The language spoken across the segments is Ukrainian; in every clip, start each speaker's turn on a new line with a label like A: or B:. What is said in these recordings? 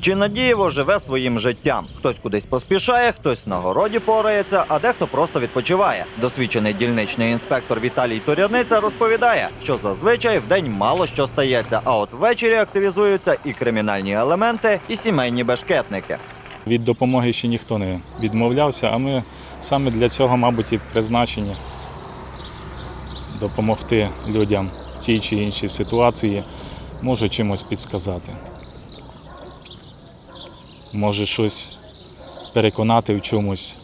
A: Чи надієво живе своїм життям? Хтось кудись поспішає, хтось на городі порається, а дехто просто відпочиває. Досвідчений дільничний інспектор Віталій Торядниця розповідає, що зазвичай в день мало що стається, а от ввечері активізуються і кримінальні елементи, і сімейні бешкетники.
B: Від допомоги ще ніхто не відмовлявся, а ми саме для цього, мабуть, і призначені допомогти людям в тій чи іншій ситуації, може чимось підсказати. Може щось переконати в чомусь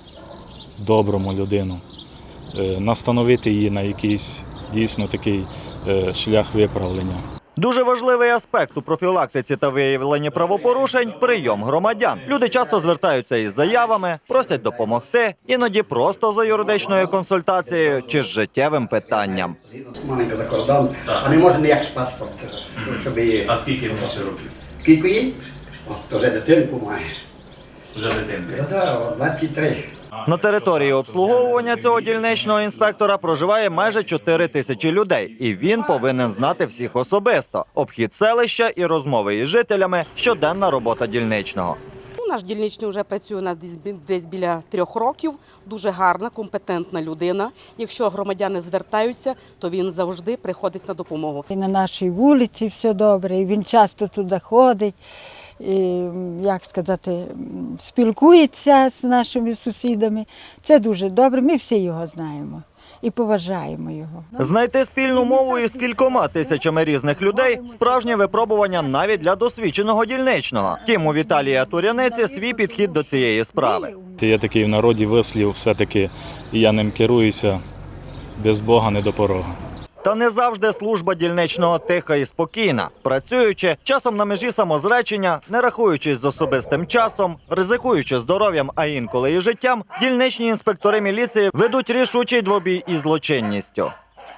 B: доброму людину, е, настановити її на якийсь дійсно такий е, шлях виправлення.
A: Дуже важливий аспект у профілактиці та виявленні правопорушень прийом громадян. Люди часто звертаються із заявами, просять допомогти, іноді просто за юридичною консультацією чи з життєвим питанням.
C: маленька за кордон, а не може ніяк паспорт, щоб її.
D: А скільки років?
C: Скільки їй? От, то вже дитинку має.
D: Вже дитинка.
C: Да-да, 23.
A: На території обслуговування цього дільничного інспектора проживає майже 4 тисячі людей, і він повинен знати всіх особисто. Обхід селища і розмови із жителями щоденна робота дільничного.
E: Ну, Наш дільничний вже працює у нас десь десь біля трьох років. Дуже гарна, компетентна людина. Якщо громадяни звертаються, то він завжди приходить на допомогу.
F: І на нашій вулиці все добре, і він часто туди ходить, і, як сказати, спілкується з нашими сусідами. Це дуже добре, ми всі його знаємо і поважаємо його.
A: Знайти спільну мову із кількома тисячами різних людей справжнє випробування навіть для досвідченого дільничного. Тім у Віталія Туряниці свій підхід до цієї справи.
B: Ти є такий в народі вислів, все-таки я ним керуюся, без Бога не до порога.
A: Та не завжди служба дільничного тиха і спокійна. Працюючи часом на межі самозречення, не рахуючись з особистим часом, ризикуючи здоров'ям, а інколи і життям, дільничні інспектори міліції ведуть рішучий двобій із злочинністю.